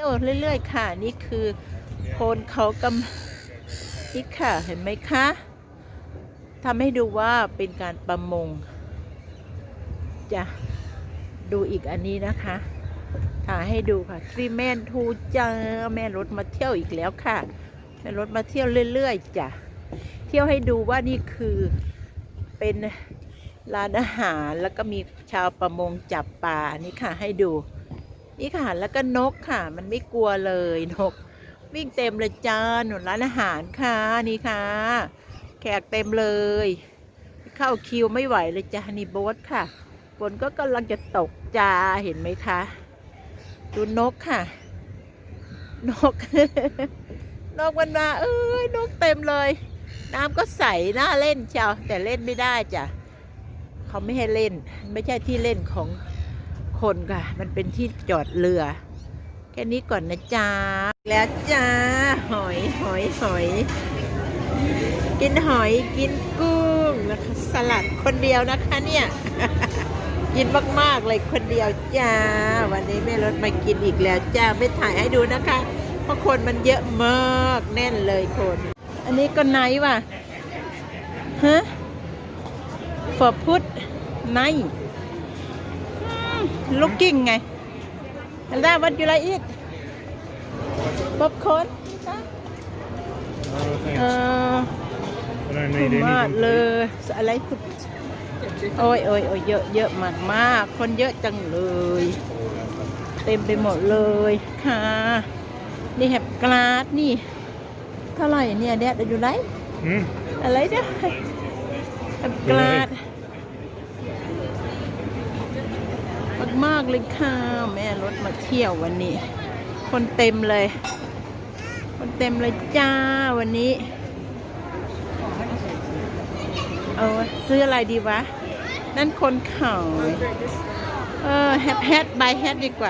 ที่ยวเรื่อยๆค่ะ นี่คือโคนเขากำนี่ค่ะเห็นไหมคะทำให้ดูว่าเป็นการประมงจะดูอีกอันนี้นะคะถ่ายให้ดูค่ะทรีแมนทูจ้าแม่รถมาเที่ยวอีกแล้วค่ะแม่รถมาเที่ยวเรื่อยๆจ้ะเที่ยวให้ดูว่านี่คือเป็นร้านอาหารแล้วก็มีชาวประมงจับปลานี่ค่ะให้ดู นี่ค่ะแล้วก็นกค่ะ มันไม่กลัวเลยนก วิ่งเต็มเลยจ้าหนุนร้านอาหารค่ะนี่ค่ะ แขกเต็มเลย เข้าคิวไม่ไหวเลยจ้านี่โบ๊ทค่ะฝนก็กำลังจะตกจ้าเห็นไหมคะ ดูนกค่ะ นก นกมันมา เอ้ยนกเต็มเลย น้ำก็ใสน่าเล่นเชียวแต่เล่นไม่ได้จ้ะเขาไม่ให้เล่น ไม่ใช่ที่เล่นของ คนค่ะ มันเป็นที่จอดเรือ แค่นี้ก่อนนะจ๊ะ แล้วจ้า หอยหอยหอย กินหอยกินกุ้งนะคะสลัดคนเดียวนะคะเนี่ย กินมากๆเลยคนเดียวจ้า วันนี้แม่รถมากินอีกแล้วจ้า ไม่ถ่ายให้ดูนะคะ เพราะคนมันเยอะมากแน่นเลยคน อันนี้ก็ไนท์ว่ะฮะ for put night looking ไง and that what you like eat popcorn Oh, thanks. เออ I don't need มาก anything. เล please. ยอะไรคุณโอ้ยโอ้ยโอ้ยเยอะเยอะมากมากคนเยอะจังเลย เต็มไปหมดเลยค่ะ นี่แฮบกลาดนี่ เท่าไหร่เนี่ยแดดอยู่ไร Hmm? อะไรเนี่ยแฮบกลาดมาก มากๆเลยค่ะ แม่รถมาเที่ยววันนี้ คนเต็มเลย คนเต็มเลยจ้าวันนี้ เออซื้ออะไรดีวะ นั่นคนขายเออแฮปแฮทบายแฮปดีกว่า